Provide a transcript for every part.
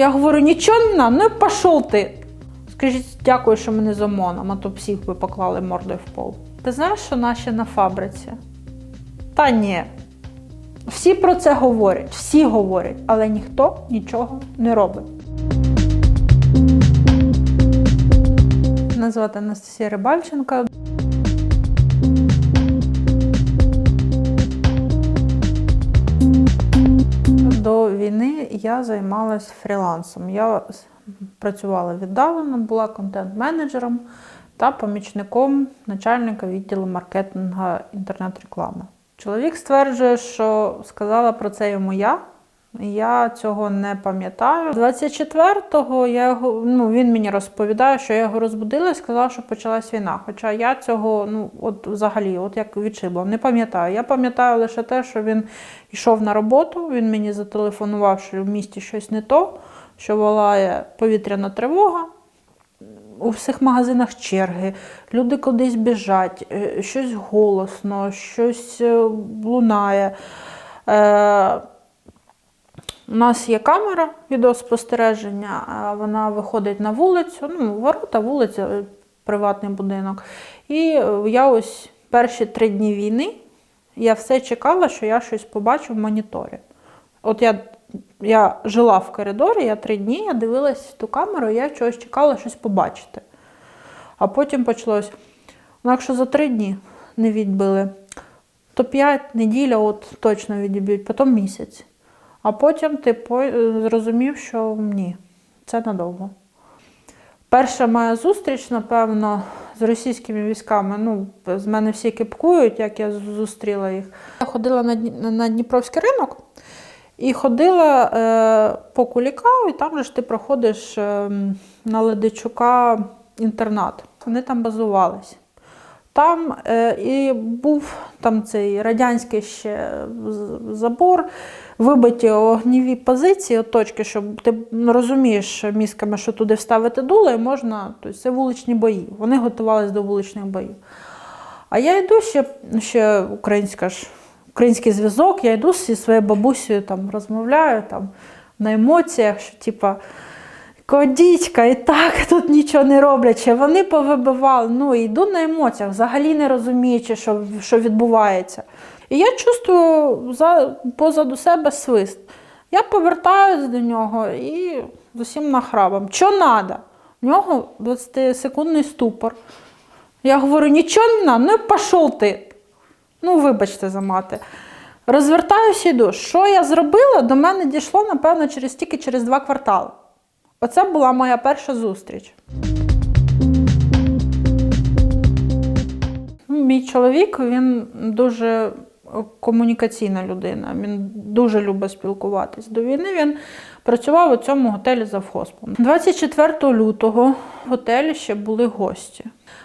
Я говорю, нічого не надо, ну і пішов ти. Скажіть, дякую, що мене з ОМОНом, а то всіх би поклали мордою в пол. Ти знаєш, що наші на фабриці? Та ні. Всі про це говорять, всі говорять, але ніхто нічого не робить. Мене звати Анастасія Рибальченка. Війни я займалася фрілансом. Я працювала віддалено, була контент-менеджером та помічником начальника відділу маркетингу інтернет-реклами. Чоловік стверджує, що сказала про це йому я. Я цього не пам'ятаю. 24-го я ну, він мені розповідає, що я його розбудила і сказала, що почалась війна. Хоча я цього, ну, от взагалі, от як відшибла, не пам'ятаю. Я пам'ятаю лише те, що він йшов на роботу, він мені зателефонував, що в місті щось не то, що волає повітряна тривога. У всіх магазинах черги, люди кудись біжать, е, щось голосно, щось е, лунає. У нас є камера відеоспостереження, вона виходить на вулицю, ну, ворота, вулиця, е, приватний будинок. І е, я ось перші три дні війни я все чекала, що я щось побачу в моніторі. От я, я жила в коридорі, я три дні я дивилась ту камеру, я чогось чекала щось побачити. А потім почалось. Ну, якщо за три дні не відбили, то п'ять неділя от точно відіб'ють, потім місяць. А потім ти зрозумів, що ні, це надовго. Перша моя зустріч, напевно, з російськими військами. Ну, з мене всі кипкують, як я зустріла їх. Я ходила на, Дніпровський ринок і ходила е, по Куліка, і там же ж ти проходиш е, на Ледичука інтернат. Вони там базувались. Там е, і був там цей радянський ще забор, вибиті огніві позиції, точки, щоб ти ну, розумієш мізками, що туди вставити дуло, і можна, тобто це вуличні бої. Вони готувалися до вуличних боїв. А я йду ще, ще українська ж, український зв'язок, я йду зі своєю бабусею там розмовляю там, на емоціях, що типа. Кодічка, і так тут нічого не роблять. Чи вони повибивали. Ну, йду на емоціях, взагалі не розуміючи, що, що відбувається. І я чувствую за, позаду себе свист. Я повертаюсь до нього і з усім нахрабом. Що треба? В нього 20-секундний ступор. Я говорю, нічого не треба, ну і пішов ти. Ну, вибачте за мати. Розвертаюся йду. Що я зробила, до мене дійшло, напевно, через тільки через два квартали. Оце була моя перша зустріч. Мій чоловік він дуже комунікаційна людина. Він дуже любить спілкуватись. До війни він працював у цьому готелі завхозпом. 24 лютого в готелі ще були гості.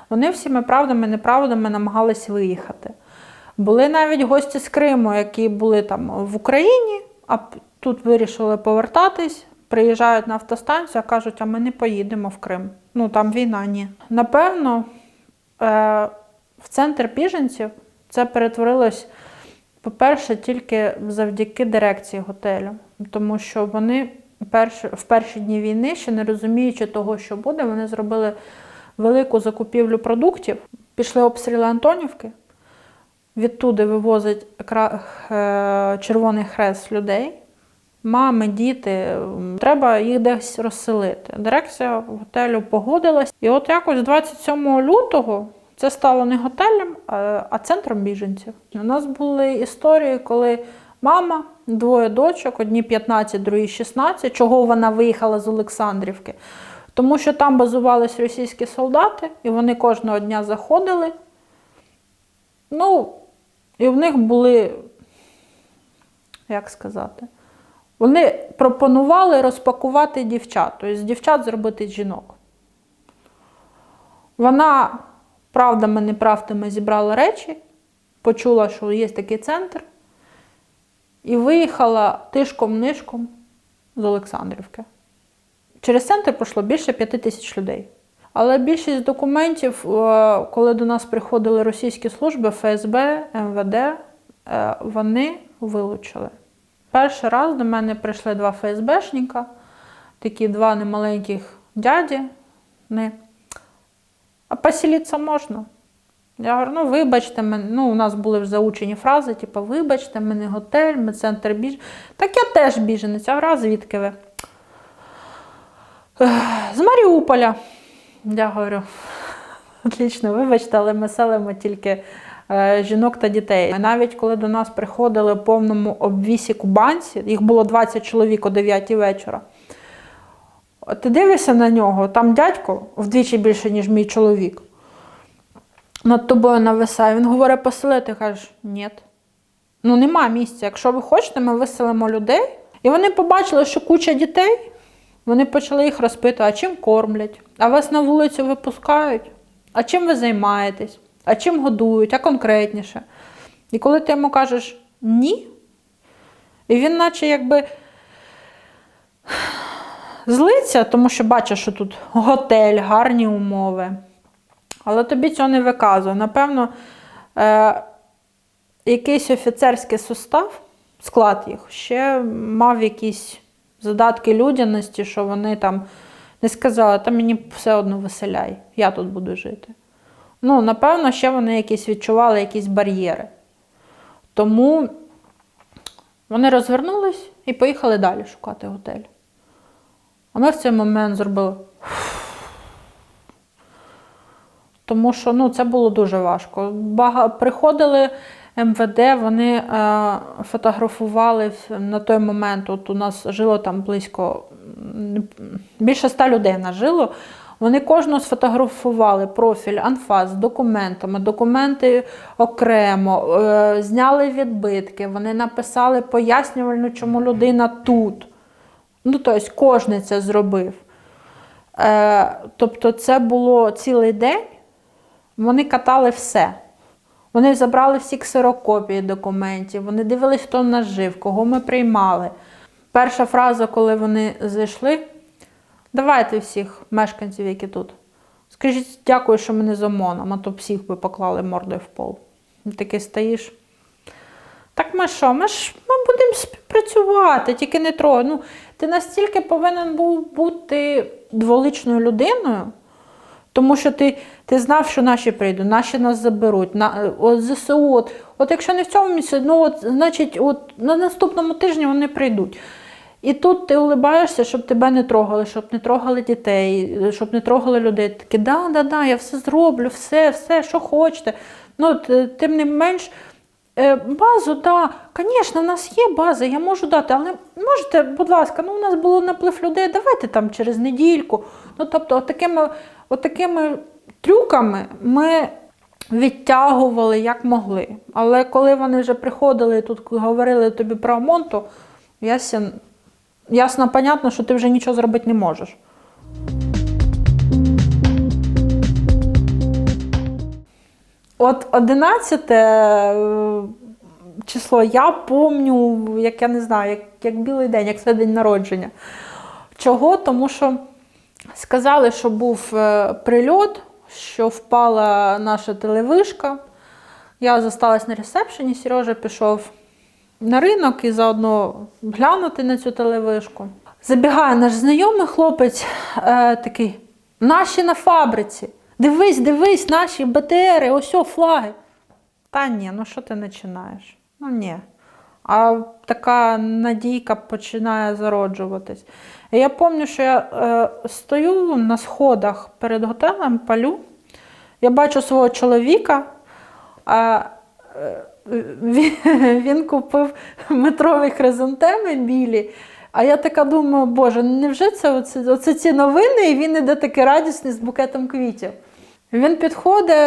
Вони всіми правдами, неправдами намагались виїхати. Були навіть гості з Криму, які були там в Україні, а тут вирішили повертатись. Приїжджають на автостанцію, а кажуть, а ми не поїдемо в Крим. Ну там війна, ні. Напевно, е, в центр біженців це перетворилось, по-перше, тільки завдяки дирекції готелю, тому що вони в перші дні війни, ще не розуміючи того, що буде, вони зробили велику закупівлю продуктів, пішли обстріли Антонівки. Відтуди вивозить е, Червоний Хрест людей. Мами, діти, треба їх десь розселити. Дирекція готелю погодилась. І от якось 27 лютого це стало не готелем, а- центром біженців. У нас були історії, коли мама, двоє дочок, одні 15, другі 16, чого вона виїхала з Олександрівки. Тому що там базувались російські солдати, і вони кожного дня заходили. Ну, і в них були, як сказати, вони пропонували розпакувати дівчат, тобто з дівчат зробити жінок. Вона правдами, неправдами зібрала речі, почула, що є такий центр, і виїхала тишком-нишком з Олександрівки. Через центр пройшло більше п'яти тисяч людей. Але більшість документів, е, коли до нас приходили російські служби, ФСБ, МВД, е, вони вилучили. Перший раз до мене прийшли два ФСБшника, такі два немаленьких дяді. Не. А поселитися можна? Я говорю, ну вибачте мене. Ну, у нас були вже заучені фрази, типу, вибачте, ми не готель, ми центр біж. Так я теж біженець, а раз звідки ви? З Маріуполя. Я говорю, отлично, вибачте, але ми селимо тільки жінок та дітей. Навіть коли до нас приходили в повному обвісі кубанці, їх було 20 чоловік о 9 вечора. Ти дивишся на нього, там дядько вдвічі більше, ніж мій чоловік. Над тобою нависає. Він говорить, поселити, ти кажеш, ні. Ну нема місця. Якщо ви хочете, ми виселимо людей. І вони побачили, що куча дітей, вони почали їх розпитувати, а чим кормлять, а вас на вулицю випускають, а чим ви займаєтесь, а чим годують, а конкретніше. І коли ти йому кажеш ні, і він наче якби злиться, тому що бачиш, що тут готель, гарні умови. Але тобі цього не виказує. Напевно, е, якийсь офіцерський состав, склад їх, ще мав якісь задатки людяності, що вони там не сказали, та мені все одно виселяй, я тут буду жити. Ну, напевно, ще вони якісь відчували якісь бар'єри. Тому вони розвернулись і поїхали далі шукати готель. А ми в цей момент зробили. Тому що ну, це було дуже важко. Бага... Приходили МВД, вони е, фотографували на той момент. От у нас жило там близько більше ста людей нас жило. Вони кожного сфотографували профіль, анфас з документами, документи окремо, е, зняли відбитки, вони написали пояснювальну, чому людина тут. Ну, тобто, кожен це зробив. Е, тобто, це було цілий день. Вони катали все. Вони забрали всі ксерокопії документів, вони дивились, хто нас жив, кого ми приймали. Перша фраза, коли вони зайшли, давайте всіх мешканців, які тут. Скажіть, дякую, що ми не з ОМОНом, а то всіх би поклали мордою в пол. І такий стоїш. Так ми що? Ми ж ми будемо співпрацювати, тільки не трогай. Ну, ти настільки повинен був бути дволичною людиною, тому що ти, ти знав, що наші прийдуть, наші нас заберуть. На, от ЗСУ, от, от якщо не в цьому місці, ну от, значить, от на наступному тижні вони прийдуть. І тут ти улибаєшся, щоб тебе не трогали, щоб не трогали дітей, щоб не трогали людей. Такі, да, да, да, я все зроблю, все, все, що хочете. Ну, тим не менш, е, базу, да, звісно, в нас є база, я можу дати, але можете, будь ласка, ну у нас було наплив людей, давайте там через недільку. Ну, тобто, отакими, отакими трюками ми відтягували як могли. Але коли вони вже приходили і тут говорили тобі про ОМОН, то ясно, ясно, понятно, що ти вже нічого зробити не можеш. От 11 е, число я помню, як я не знаю, як, як білий день, як це день народження. Чого? Тому що сказали, що був е, прильот, що впала наша телевишка. Я зосталась на ресепшені, Сережа пішов на ринок і заодно глянути на цю телевишку. Забігає наш знайомий хлопець е, такий: наші на фабриці. Дивись, дивись, наші БТРи, ось о, флаги. Та ні, ну що ти починаєш? Ну ні. А така надійка починає зароджуватись. Я пам'ятаю, що я е, стою на сходах перед готелем, палю. Я бачу свого чоловіка, е, він купив метрові хризантеми білі. А я така думаю, боже, невже це оце, оце ці новини, і він іде такий радісний з букетом квітів. Він підходить,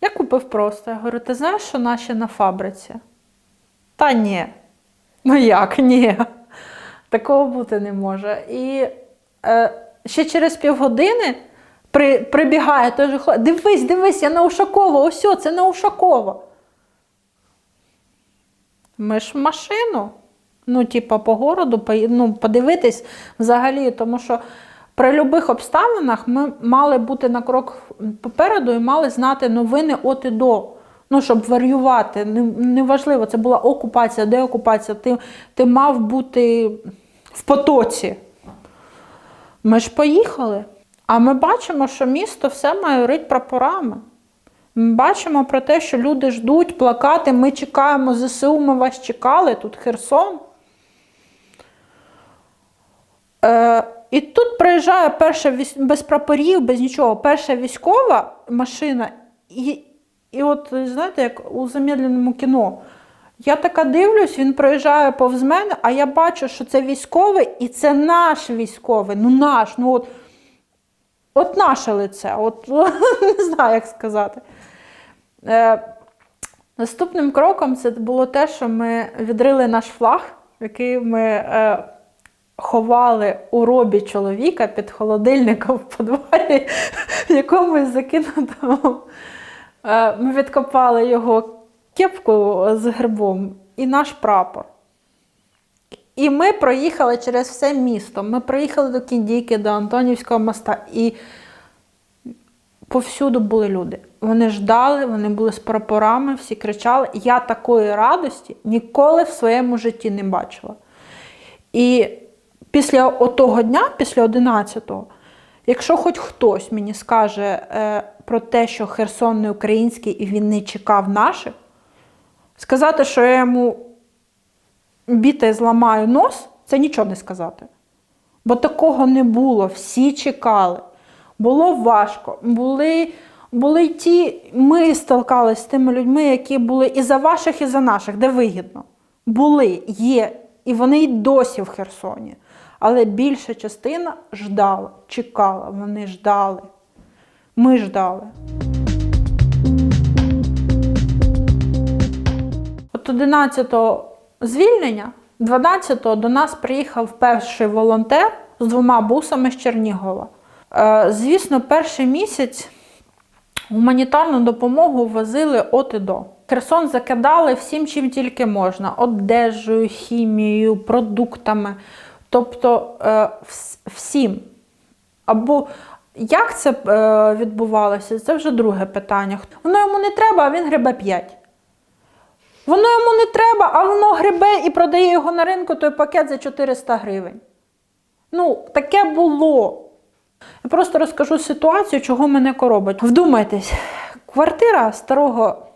я купив просто. Я говорю, ти знаєш, що наші на фабриці? Та ні. Ну як, ні. Такого бути не може. І е, ще через півгодини при, прибігає той же хлопець. Дивись, дивись, я на Ушакова, ось це на Ушакова. Ми ж в машину. Ну, типа, по городу, ну, подивитись взагалі, тому що при будь-яких обставинах ми мали бути на крок попереду і мали знати новини от і до. Ну, щоб варіювати. Неважливо, це була окупація, деокупація. Ти, ти мав бути в потоці. Ми ж поїхали. А ми бачимо, що місто все майорить прапорами. Бачимо про те, що люди ждуть плакати, ми чекаємо ЗСУ, ми вас чекали, тут Херсон. Е, і тут приїжджає перша віс... без прапорів, без нічого, перша військова машина. І, і от, знаєте, як у замедленому кіно. Я така дивлюсь, він проїжджає повз мене, а я бачу, що це військовий, і це наш військовий. Ну наш, ну от, от наше лице, от не знаю, як сказати. Е, наступним кроком це було те, що ми відрили наш флаг, який ми е, ховали у робі чоловіка під холодильником в подвалі, в якомусь закинутому. Е, ми відкопали його кепку з грибом і наш прапор. І ми проїхали через все місто. Ми проїхали до Кіндійки, до Антонівського моста. І повсюду були люди. Вони ждали, вони були з прапорами, всі кричали. Я такої радості ніколи в своєму житті не бачила. І після того дня, після 11-го, якщо хоч хтось мені скаже е, про те, що Херсон не український і він не чекав наших, сказати, що я йому біте зламаю нос, це нічого не сказати. Бо такого не було. Всі чекали. Було важко. Були були ті, ми сталкалися з тими людьми, які були і за ваших, і за наших, де вигідно. Були, є, і вони й досі в Херсоні. Але більша частина ждала, чекала, вони ждали. Ми ждали. От 11-го звільнення, 12-го до нас приїхав перший волонтер з двома бусами з Чернігова. Е, Звісно, перший місяць гуманітарну допомогу возили от і до. Херсон закидали всім, чим тільки можна: одежею, хімією, продуктами. Тобто е, всім. Або як це е, відбувалося, це вже друге питання. Воно йому не треба, а він гребе 5. Воно йому не треба, а воно грибе і продає його на ринку той пакет за 400 гривень. Ну, таке було. Я просто розкажу ситуацію, чого мене коробить. Вдумайтесь, квартира старого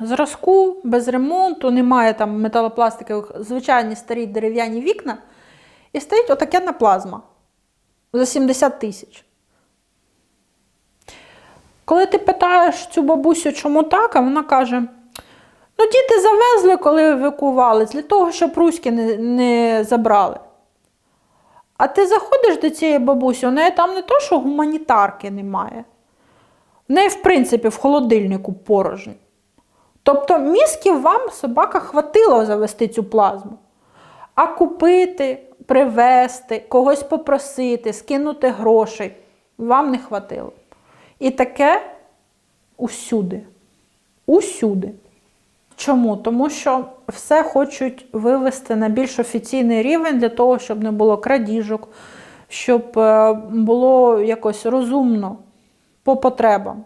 зразку, без ремонту, немає там металопластикових, звичайні старі дерев'яні вікна. І стоїть отакенна плазма за 70 тисяч. Коли ти питаєш цю бабусю, чому так, а вона каже: ну, діти завезли, коли евакували, для того, щоб руські не, не забрали. А ти заходиш до цієї бабусі, у неї там не то, що гуманітарки немає. В неї, в принципі, в холодильнику порожньо. Тобто мізків вам собака хватило завести цю плазму. А купити, привезти, когось попросити, скинути грошей вам не хватило. І таке усюди. Усюди. Чому? Тому що все хочуть вивести на більш офіційний рівень для того, щоб не було крадіжок, щоб е, було якось розумно по потребам.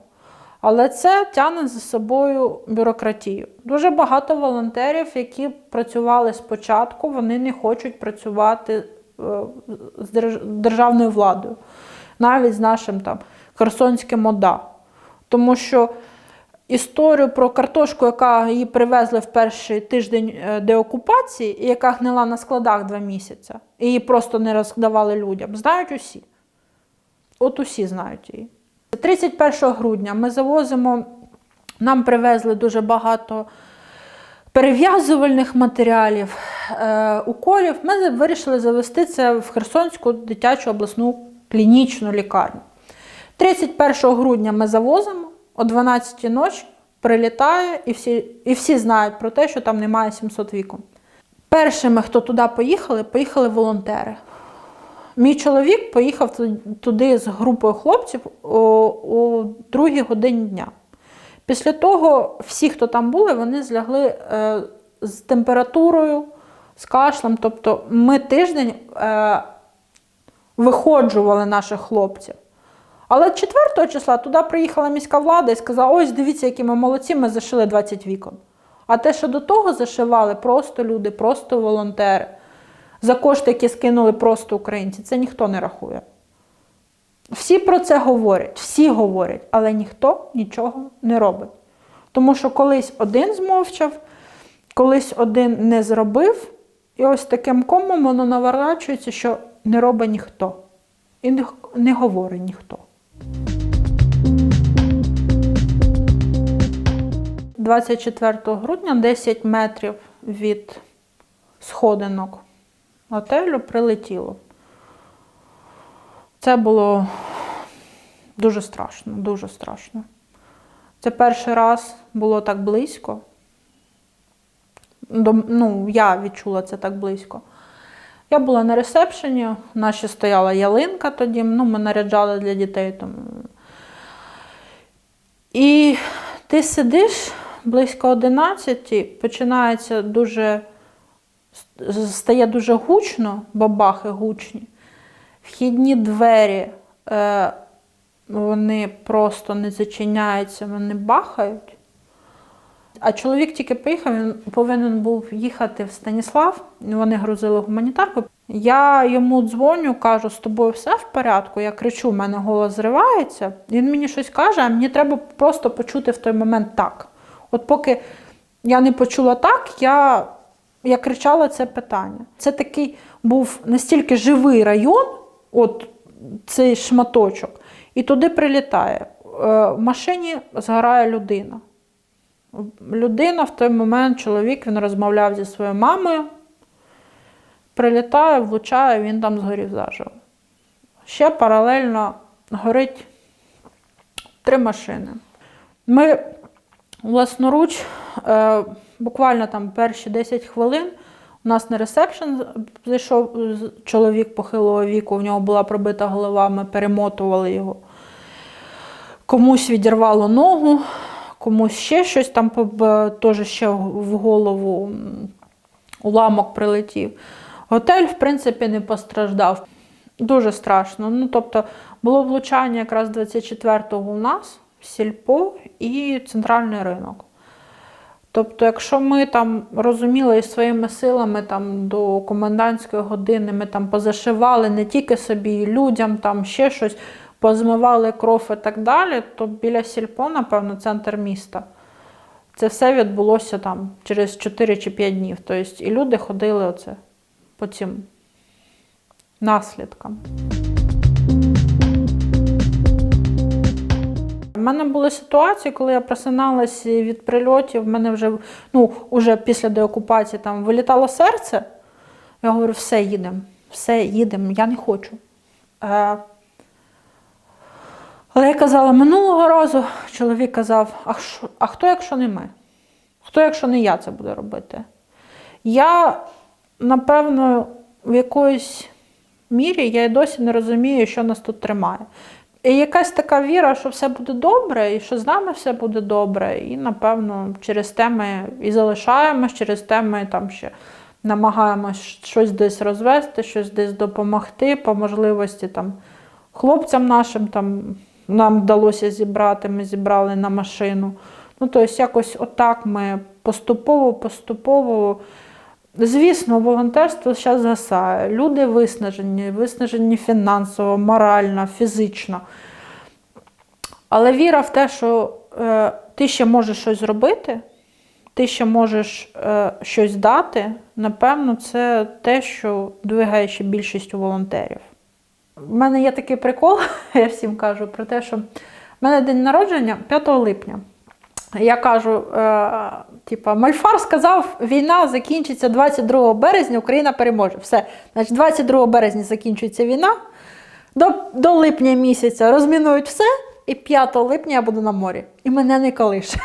Але це тягне за собою бюрократію. Дуже багато волонтерів, які працювали спочатку, вони не хочуть працювати е, з державною владою, навіть з нашим там Херсонським ОДА. Тому що історію про картошку, яка її привезли в перший тиждень е, деокупації, і яка гнила на складах два місяці, і її просто не роздавали людям, знають усі. От усі знають її. 31 грудня ми завозимо, нам привезли дуже багато перев'язувальних матеріалів, е, уколів. Ми вирішили завести це в Херсонську дитячу обласну клінічну лікарню. 31 грудня ми завозимо, о 12 ночі прилітає, і всі, і всі знають про те, що там немає 700 вікон. Першими, хто туди поїхали, поїхали волонтери. Мій чоловік поїхав туди з групою хлопців о, о другій годині дня. Після того всі, хто там були, вони злягли е, з температурою, з кашлем. Тобто ми тиждень е, виходжували наших хлопців. Але 4 числа туди приїхала міська влада і сказала: ось дивіться, які ми молодці, ми зашили 20 вікон. А те, що до того зашивали просто люди, просто волонтери, за кошти, які скинули просто українці, це ніхто не рахує. Всі про це говорять, всі говорять, але ніхто нічого не робить. Тому що колись один змовчав, колись один не зробив, і ось таким комом воно наворачується, що не робить ніхто. І не, говорить ніхто. 24 грудня 10 метрів від сходинок готелю прилетіло. Це було дуже страшно, дуже страшно. Це перший раз було так близько. Ну, я відчула це так близько. Я була на ресепшені, у нас стояла ялинка тоді, ну, ми наряджали для дітей. Там. І ти сидиш близько 11, починається дуже, стає дуже гучно, бабахи гучні. Вхідні двері, е, вони просто не зачиняються, вони бахають. А чоловік тільки приїхав, він повинен був їхати в Станіслав, вони грузили гуманітарку. Я йому дзвоню, кажу, з тобою все в порядку. Я кричу, в мене голос зривається. Він мені щось каже, а мені треба просто почути в той момент так. От поки я не почула так, я, я кричала це питання. Це такий був настільки живий район, от цей шматочок, і туди прилітає. Е, В машині згорає людина. Людина в той момент, чоловік, він розмовляв зі своєю мамою, прилітає, влучає, він там згорів заживо. Ще паралельно горить три машини. Ми власноруч, е, буквально там перші 10 хвилин, у нас на ресепшн зайшов чоловік похилого віку, в нього була пробита голова, ми перемотували його. Комусь відірвало ногу, комусь ще щось там теж ще в голову уламок прилетів. Готель, в принципі, не постраждав. Дуже страшно. Ну, тобто, було влучання якраз 24-го у нас, сільпо і центральний ринок. Тобто, якщо ми там розуміли і своїми силами там, до комендантської години ми там позашивали не тільки собі, і людям, там ще щось, позмивали кров і так далі, то біля сільпо, напевно, центр міста. Це все відбулося там через 4 чи 5 днів. Тобто, і люди ходили оце по цим наслідкам. Мене були ситуації, коли я просиналася від прильотів, в мене вже, ну, уже після деокупації там вилітало серце. Я говорю, все, їдемо, все, їдемо, я не хочу. Е, але я казала, минулого разу чоловік казав, а, що, а хто, якщо не ми? Хто, якщо не я це буду робити? Я, напевно, в якоїсь мірі я й досі не розумію, що нас тут тримає. І якась така віра, що все буде добре, і що з нами все буде добре. І, напевно, через те ми і залишаємось, через те ми там ще намагаємось щось десь розвести, щось десь допомогти, по можливості там хлопцям нашим там нам вдалося зібрати, ми зібрали на машину. Ну, тобто, якось отак ми поступово, поступово. Звісно, волонтерство зараз згасає. Люди виснажені, виснажені фінансово, морально, фізично. Але віра в те, що е, ти ще можеш щось зробити, ти ще можеш е, щось дати, напевно, це те, що двигає ще більшістю волонтерів. У мене є такий прикол, я всім кажу про те, що в мене день народження 5 липня. Я кажу, е, типа, Мальфар сказав, війна закінчиться 22 березня, Україна переможе. Все. Значить, 22 березня закінчується війна. До, до липня місяця розмінують все, і 5 липня я буду на морі. І мене не колише.